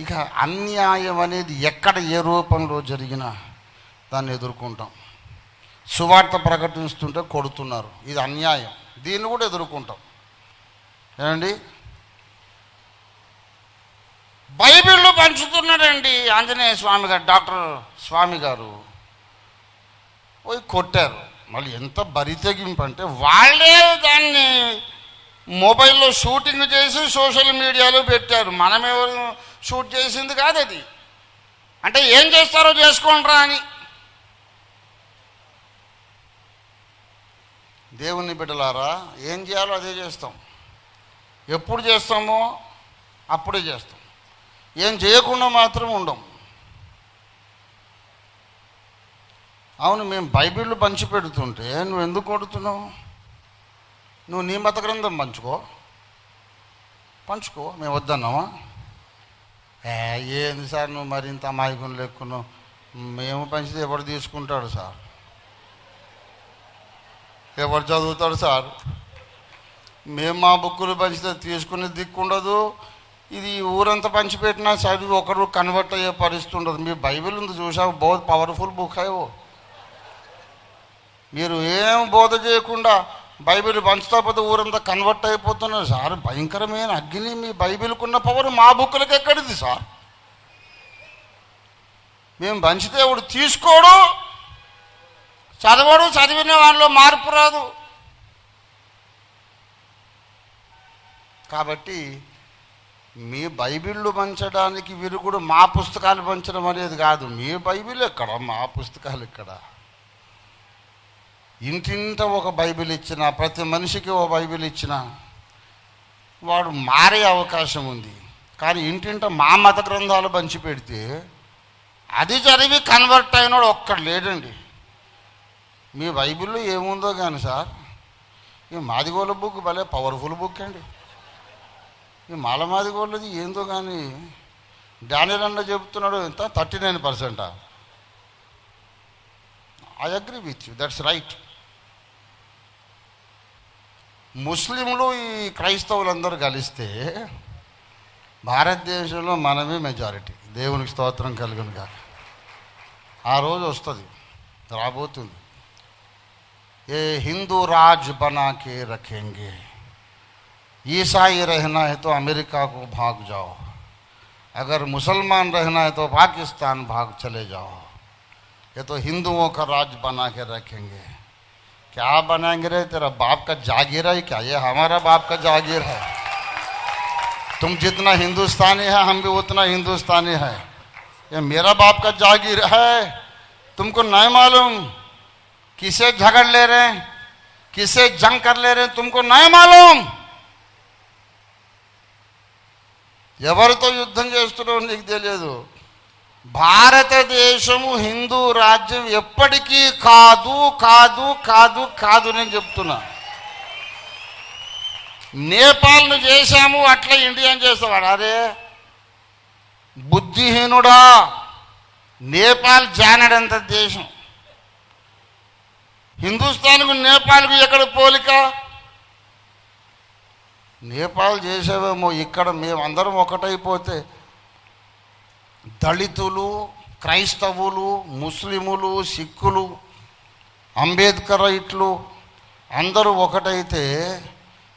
ఇక అన్యాయం అనేది ఎక్కడ ఏ రూపంలో జరిగినా దాన్ని ఎదుర్కొంటాం. సువార్త ప్రకటిస్తుంటే కొడుతున్నారు. ఇది అన్యాయం. దీన్ని కూడా ఎదుర్కొంటాం. ఏమండి? బైబిళ్ళు పంచుతున్నాడండి ఆంజనేయ స్వామి గారు డాక్టర్ స్వామి గారు. పోయి కొట్టారు. మళ్ళీ ఎంత బరి తెగింపు అంటే వాళ్ళే దాన్ని మొబైల్లో షూటింగ్ చేసి సోషల్ మీడియాలో పెట్టారు. మనమెవరు షూట్ చేసింది కాదు అది. అంటే ఏం చేస్తారో చేసుకోండిరా అని. దేవుని బిడ్డలారా ఏం చేయాలో అదే చేస్తాం. ఎప్పుడు చేస్తామో అప్పుడే చేస్తాం. ఏం చేయకుండా మాత్రం ఉండం. అవును మేము బైబిళ్ళు పంచి పెడుతుంటే నువ్వు ఎందుకు కొడుతున్నావు? నువ్వు నీ మత గ్రంథం పంచుకో. పంచుకో మేము వద్దన్నామా? ఏంది సార్ నువ్వు మరింత అమాయకులు లెక్కున్నావు? మేము పంచితే ఎవడు తీసుకుంటాడు సార్? ఎవరు చదువుతాడు సార్? మేము మా బుక్కులు పంచితే తీసుకునే దిక్కుండదు. ఇది ఊరంతా పంచిపెట్టినా చదివి ఒకరు కన్వర్ట్ అయ్యే పరిస్థితి ఉండదు. మీ బైబిల్ ఉంది చూసావు? బహుత్ పవర్ఫుల్ బుక్ అయ్యో మీరు ఏం బోధ చేయకుండా బైబిల్ పంచుతా పోతే ఊరంతా కన్వర్ట్ అయిపోతున్నారు. సార్ భయంకరమైన అగ్ని మీ బైబిల్కున్న పవర్ మా బుక్కులకి ఎక్కడిది సార్? మేము పంచితే వాడు తీసుకోడు. చదవడు చదివిన వాళ్ళలో మార్పు రాదు. కాబట్టి మీ బైబిళ్ళు పంచడానికి వీరు కూడా మా పుస్తకాలు పంచడం అనేది కాదు. మీ బైబిల్ ఎక్కడ? మా పుస్తకాలు ఎక్కడ? ఇంటింట ఒక బైబిల్ ఇచ్చిన ప్రతి మనిషికి ఒక బైబిల్ ఇచ్చిన వాడు మారే అవకాశం ఉంది. కానీ ఇంటింట మా మత గ్రంథాలు పంచిపెడితే అది చదివి కన్వర్ట్ అయినోడు ఒక్కడు లేడండి. మీ బైబిల్లో ఏముందో కానీ సార్ ఈ మాదిగోళ్ళ బుక్ భలే పవర్ఫుల్ బుక్ అండి. ఈ మాల మాదిగోళ్ళది ఏందో కానీ డానియల్ అన్న చెబుతున్నాడు ఎంత? Thirty nine పర్సెంటా? I agree with you that's right ముస్లింలు ఈ క్రైస్తవులందరూ కలిస్తే భారతదేశంలో మనమే మెజారిటీ దేవునికి స్తోత్రం కలుగును కాక ఆ రోజు వస్తుంది రాబోతుంది ఏ హిందూ రాజ్ బనా के रखेंगे ईसाई रहना है तो अमेरिका को भाग जाओ अगर मुसलमान रहना है तो पाकिस्तान भाग चले जाओ ये तो हिंदुओं का राज बना के रखेंगे क्या बनाएंगे रे तेरा बाप का जागीर है क्या ये हमारा बाप का जागीर है तुम जितना हिंदुस्तानी है हम भी उतना हिंदुस्तानी है ये मेरा बाप का जागीर है तुमको नहीं मालूम किसे झगड़ ले रहे हैं किसे जंग कर ले रहे हैं तुमको नहीं मालूम ఎవరితో యుద్ధం చేస్తున్నారో నీకు తెలియదు భారతదేశము హిందూ రాజ్యం ఎప్పటికీ కాదు కాదు కాదు కాదు నేను చెప్తున్నా. నేపాల్ను చేశాము అట్లా ఇండియాని చేస్తావాడు అరే బుద్ధిహీనుడా నేపాల్ జానడంత దేశం. హిందుస్థాన్కు నేపాల్కు ఎక్కడ పోలిక? నేపాల్ చేసేవేమో ఇక్కడ మేమందరం ఒకటైపోతే దళితులు క్రైస్తవులు ముస్లిములు సిక్కులు అంబేద్కరైట్లు అందరూ ఒకటైతే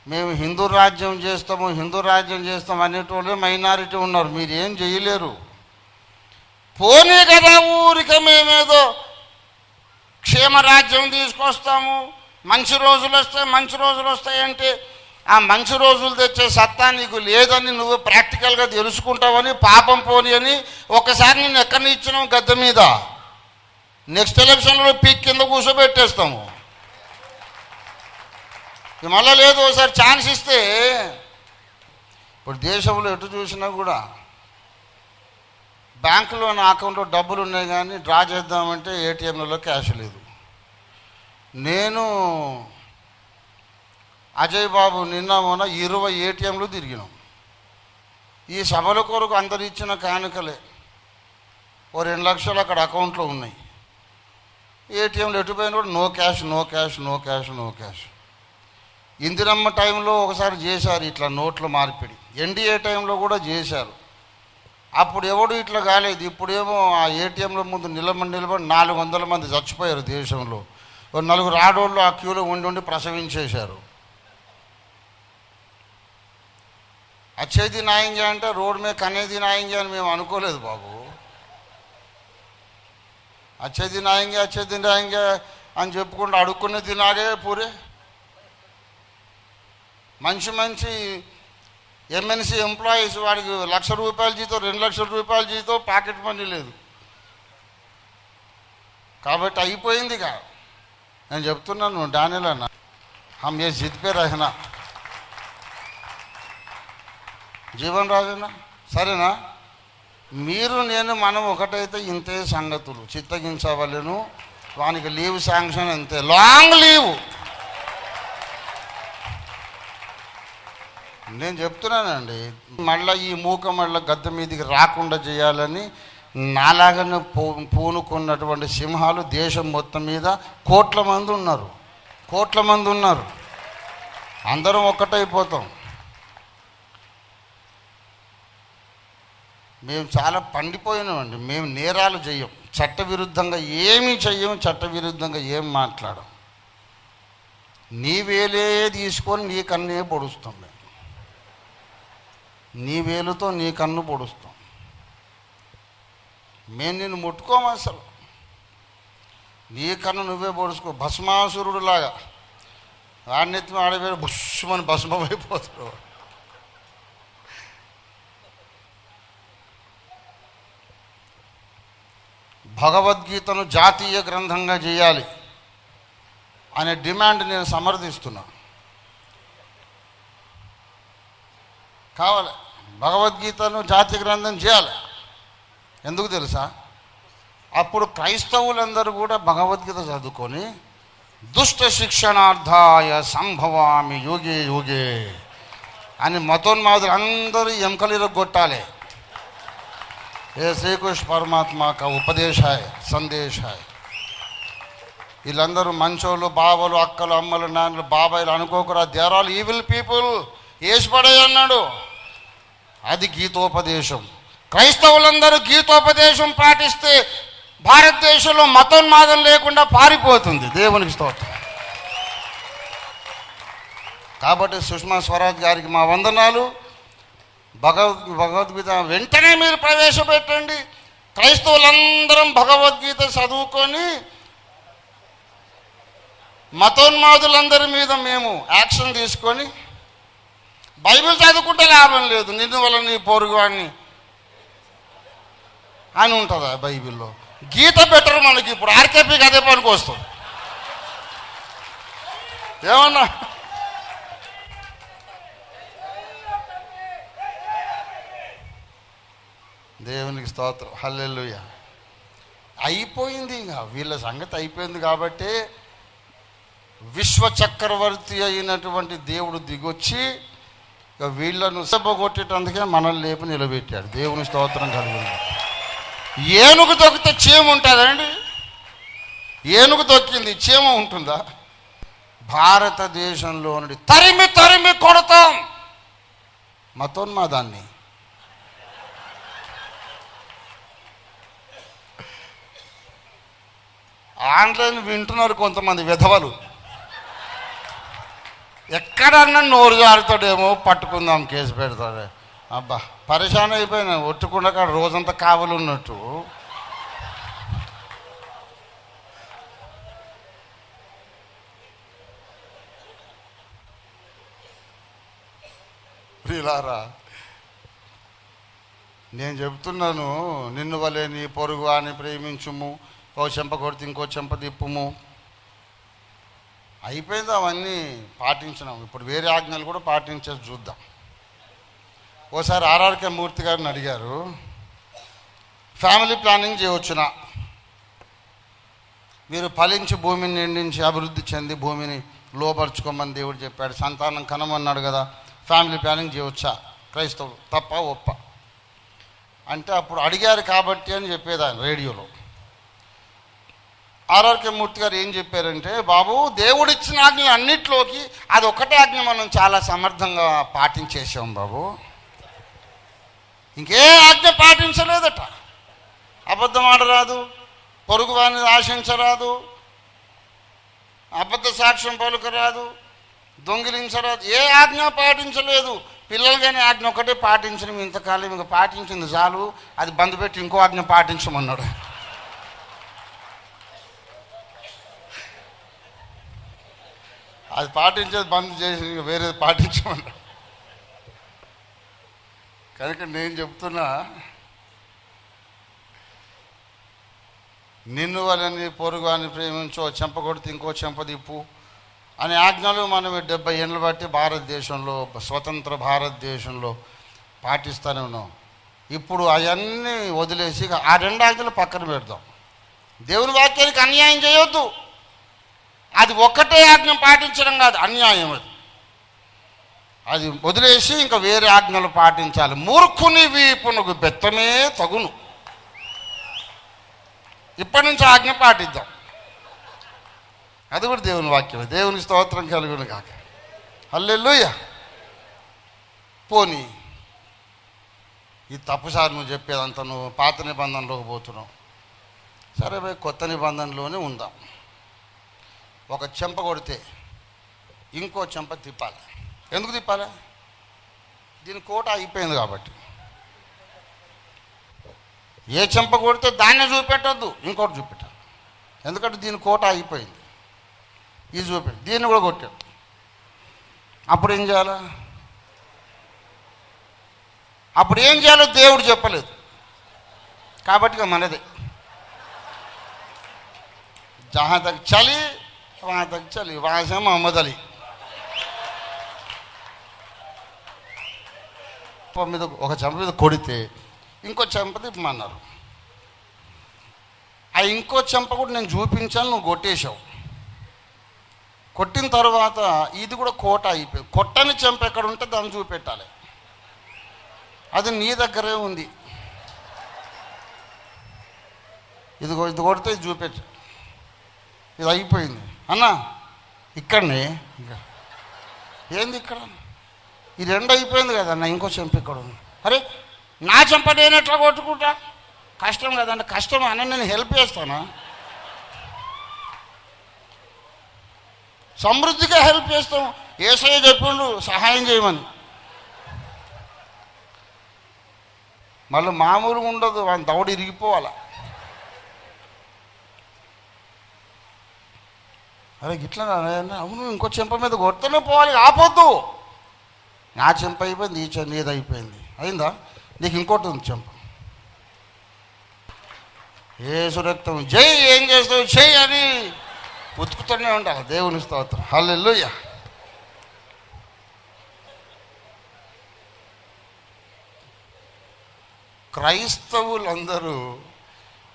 మేము హిందూ రాజ్యం చేస్తాము హిందూ రాజ్యం చేస్తాం అనేటోళ్ళే మైనారిటీ ఉన్నారు. మీరు ఏం చేయలేరు. పోనీ కదా ఊరిక మేమేదో క్షేమ రాజ్యం తీసుకొస్తాము మంచి రోజులు వస్తాయి మంచి రోజులు వస్తాయంటే ఆ మంచి రోజులు తెచ్చే సత్తా నీకు లేదని నువ్వు ప్రాక్టికల్గా తెలుసుకుంటావని పాపం పోని అని ఒకసారి నేను ఎక్కడిని ఇచ్చినావు గద్దె మీద? నెక్స్ట్ ఎలక్షన్లో పీక్ కింద కూర్చోబెట్టేస్తాము. మళ్ళీ మళ్ళా లేదు ఒకసారి ఛాన్స్ ఇస్తే ఇప్పుడు దేశంలో ఎటు చూసినా కూడా బ్యాంకులో నా అకౌంట్లో డబ్బులు ఉన్నాయి కానీ డ్రా చేద్దామంటే ఏటీఎంలలో క్యాష్ లేదు. నేను అజయ్ బాబు నిన్న మొన్న ఇరవై ఏటీఎంలు తిరిగినాం. ఈ సభల కొరకు అందరు ఇచ్చిన కానుకలే. ఓ రెండు లక్షలు అక్కడ అకౌంట్లో ఉన్నాయి. ఏటీఎంలు ఎటుపోయినా కూడా no cash no cash no cash no cash. Indiramma టైంలో ఒకసారి చేశారు ఇట్లా నోట్ల మార్పిడి. ఎన్డీఏ టైంలో కూడా చేశారు. అప్పుడు ఎవడు ఇట్లా కాలేదు. ఇప్పుడేమో ఆ ఏటీఎంల ముందు నిలబడి నిలబడి నాలుగు వందల మంది చచ్చిపోయారు దేశంలో. ఓ నలుగురు ఆడోళ్ళు ఆ క్యూలో ఉండి ఉండి ప్రసవించేశారు. అచ్చేది న్యాయంగా అంటే రోడ్డు మీద కనేది న్యాయంగా అని మేము అనుకోలేదు బాబు. అచ్చేది న్యాయంగా అచ్చేది న్యాయంగా అని చెప్పుకుంటూ అడుక్కునేది తినాడే పూరే. మంచి మంచి ఎంఎన్సీ ఎంప్లాయీస్ వాడికి లక్ష రూపాయల జీతం రెండు లక్షల రూపాయల జీతం పాకెట్ మనీ లేదు. కాబట్టి అయిపోయింది నేను చెప్తున్నాను డానిల్ అన్న. హమ్ ఏ జిద్ పే రహనా. జీవన్ రాజన్న సరేనా? మీరు నేను మనం ఒకటైతే ఇంతే సంగతులు. చిత్తగించవలను. వానికి లీవ్ శాంక్షన్ అంతే. Long leave! నేను చెప్తున్నానండి మళ్ళీ ఈ మూక మళ్ళీ గద్దె మీదకి రాకుండా చేయాలని నాలాగానే పూ పూనుకున్నటువంటి సింహాలు దేశం మొత్తం మీద కోట్ల మంది ఉన్నారు. కోట్ల మంది ఉన్నారు. అందరం ఒక్కటైపోతాం మేము చాలా పండిపోయినామండి. మేము నేరాలు చెయ్యం. చట్టవిరుద్ధంగా ఏమీ చెయ్యం చట్టవిరుద్ధంగా ఏం మాట్లాడం. నీ వేలే తీసుకొని నీ కన్నే పొడుస్తాం మేము. నీ వేలుతో నీ కన్ను పొడుస్తాం. మేము నిన్ను ముట్టుకోము అసలు. నీ కన్ను నువ్వే పొడుచుకో భస్మాసురుడు లాగా. వాడినెత్తి ఆడవేళ భుష్మని భస్మమైపోతాడు భగవద్గీతను జాతీయ గ్రంథంగా చేయాలి అనే డిమాండ్ నేను సమర్థిస్తున్నా. కావాలి. భగవద్గీతను జాతీయ గ్రంథం చేయాలి. ఎందుకు తెలుసా? అప్పుడు క్రైస్తవులందరూ కూడా భగవద్గీత చదువుకొని దుష్ట శిక్షణార్థాయ సంభవామి యోగే యోగే అని మతోన్మాదులు అందరూ ఎముకలు కొట్టాలి. ఏ శ్రీకృష్ణ పరమాత్మ का ఉపదేశ है సందేశ है వీళ్ళందరూ మంచోళ్ళు బావలు అక్కలు అమ్మలు నాన్నలు బాబాయిలు అనుకోకురా దేర్ ఆల్ ఈవిల్ పీపుల్ ఏసిపడే అన్నాడు అది గీతోపదేశం క్రైస్తవులందరూ గీతోపదేశం పాటిస్తే భారతదేశంలో మతోన్మాదం లేకుండా పారిపోతుంది దేవునికి స్తోత్రం కాబట్టి సుష్మా స్వరాజ్ గారికి మా వందనాలు భగవద్ భగవద్గీత వెంటనే మీరు ప్రవేశపెట్టండి. క్రైస్తవులందరం భగవద్గీత చదువుకొని మతోన్మాదులందరి మీద మేము యాక్షన్ తీసుకొని బైబిల్ చదువుకుంటే లాభం లేదు. నిన్ను వల్ల నీ పొరుగువాడిని అని ఉంటుంది బైబిల్లో? గీత బెటర్ మనకి ఇప్పుడు. ఆర్కేపీకి అదే పనికి వస్తుంది. ఏమన్నా దేవునికి స్తోత్రం. హల్లెల్లుయ అయిపోయింది ఇంకా. వీళ్ళ సంగతి అయిపోయింది కాబట్టి విశ్వ చక్రవర్తి అయినటువంటి దేవుడు దిగొచ్చి ఇక వీళ్ళను సభ కొట్టేటందుకే మనల్ని లేపి నిలబెట్టాడు. దేవుని స్తోత్రం కలిగింది. ఏనుగు దొక్కితే చీమ ఉంటుందండి ఏనుగు దొక్కింది చీమ ఉంటుందా? భారతదేశంలో నుండి తరిమి తరిమి కొడతాం. మతోన్మాదాన్ని. ఆన్లైన్ వింటున్నారు కొంతమంది విధవలు. ఎక్కడన్నా నోరు జారుతాడేమో పట్టుకుందాం కేసు పెడతాడే. అబ్బా పరిశాన్ అయిపోయినా ఒట్టుకుండా కాడ రోజంతా కావలు ఉన్నట్టు. ప్రియులారా నేను చెప్తున్నాను నిన్ను వలే నీ పొరుగు అని ప్రేమించుము. ఓ చెంప కొడితే ఇంకో చెంప తిప్పుము. అయిపోయింది అవన్నీ పాటించినాం. ఇప్పుడు వేరే ఆజ్ఞలు కూడా పాటించేది చూద్దాం. ఓసారి ఆర్ఆర్కే మూర్తి గారిని అడిగారు ఫ్యామిలీ ప్లానింగ్ చేయవచ్చునా మీరు ఫలించి భూమిని నిండించి అభివృద్ధి చెంది భూమిని లోపరుచుకోమని దేవుడు చెప్పాడు. సంతానం కనమన్నాడు కదా ఫ్యామిలీ ప్లానింగ్ చేయవచ్చా క్రైస్తవులు తప్ప ఒప్ప? అంటే అప్పుడు అడిగారు కాబట్టి అని చెప్పేదాన్ని రేడియోలో. ఆర్ఆర్కే మూర్తి గారు ఏం చెప్పారంటే బాబు దేవుడిచ్చిన ఆజ్ఞ అన్నిట్లోకి అది ఒకటే ఆజ్ఞ మనం చాలా సమర్థంగా పాటించేసాం బాబు. ఇంకే ఆజ్ఞ పాటించలేదట. అబద్ధం ఆడరాదు పొరుగు వారిని ఆశించరాదు అబద్ధ సాక్ష్యం పలుకరాదు దొంగిలించరాదు ఏ ఆజ్ఞ పాటించలేదు. పిల్లలు కానీ ఆజ్ఞ ఒకటే పాటించడం ఇంతకాలం ఇంకా పాటించింది చాలు. అది బంద్ పెట్టి ఇంకో ఆజ్ఞ పాటించమన్నాడు. అది పాటించేది బంద్ చేసి ఇంక వేరేది పాటించమన్నాడు. కనుక నేను చెప్తున్నా నిన్ను వాళ్ళని పొరుగు అని ప్రేమించో చెంప కొడితే ఇంకో చెంపదిప్పు అనే ఆజ్ఞలు మనం డెబ్బై ఏళ్ళు బట్టి భారతదేశంలో స్వతంత్ర భారతదేశంలో పాటిస్తూనే ఉన్నాం. ఇప్పుడు అవన్నీ వదిలేసి ఇక ఆ రెండు ఆజ్ఞలు పక్కన పెడదాం. దేవుని వాక్యానికి అన్యాయం చేయొద్దు. అది ఒక్కటే ఆజ్ఞ పాటించడం కాదు అన్యాయం అది. అది వదిలేసి ఇంకా వేరే ఆజ్ఞలు పాటించాలి. మూర్ఖుని వీపునకు బెత్తమే తగును. ఇప్పటి నుంచి ఆజ్ఞ పాటిద్దాం. అది కూడా దేవుని వాక్యం. దేవుని స్తోత్రం కలుగును కాక హల్లెలూయ. పోనీ ఈ తప్పుసారి నువ్వు చెప్పేదంతా నువ్వు పాత నిబంధనలోకి పోతున్నావు. సరే పోయి కొత్త నిబంధనలోనే ఉందాం. ఒక చెంప కొడితే ఇంకో చెంప తిప్పాలి. ఎందుకు తిప్పాలి? దీని కోట అయిపోయింది కాబట్టి. ఏ చెంప కొడితే దాన్నే చూపెట్టొద్దు ఇంకోటి చూపెట్టాలి. ఎందుకంటే దీని కోట అయిపోయింది. ఇది చూపెట్టు దీన్ని కూడా కొట్టాడు. అప్పుడు ఏం చేయాలా? అప్పుడు ఏం చేయాలో దేవుడు చెప్పలేదు. కాబట్టి మనదే. జహా చలి వహా తక్ చలి వహాసే మహమ్మద్ అలీ మీద ఒక చెంప మీద కొడితే ఇంకో చెంప తిప్పమన్నారు. ఆ ఇంకో చెంప కూడా నేను చూపించాను నువ్వు కొట్టేశావు. కొట్టిన తర్వాత ఇది కూడా కోట అయిపోయింది. కొట్టని చెంప ఎక్కడ ఉంటే దాన్ని చూపెట్టాలి. అది నీ దగ్గరే ఉంది. ఇది ఇది కొడితే ఇది చూపెట్టు. ఇది అయిపోయింది. అన్న ఇక్కడనే. ఏంది ఇక్కడ? ఈ రెండు అయిపోయింది కదన్న ఇంకో చెంప ఇక్కడ ఉంది. అరే నా చెంప నేను ఎట్లా కొట్టుకుంటా? కష్టం కదండి కష్టం అని నేను హెల్ప్ చేస్తానా? సమృద్ధిగా హెల్ప్ చేస్తాం. ఏసయ్య చెప్పిండు సహాయం చేయమని. మళ్ళీ మామూలుగా ఉండదు వాని దవడ ఇరిగిపోవాలా? అరే ఇట్లా అవును ఇంకో చెంప మీద కొడుతూనే పోవాలి ఆపొద్దు. నా చెంప అయిపోయింది ఈ చెంప నీది అయిపోయింది. అయిందా? నీకు ఇంకోటి ఉంది చెంప. ఏ సురక్తం జై ఏం చేస్తావు? జై అని ఉతుకుతూనే ఉండాలి. దేవుని స్తోత్రం. హల్లెలూయా. క్రైస్తవులందరూ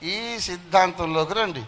ఈ సిద్ధాంతంలోకి రండి.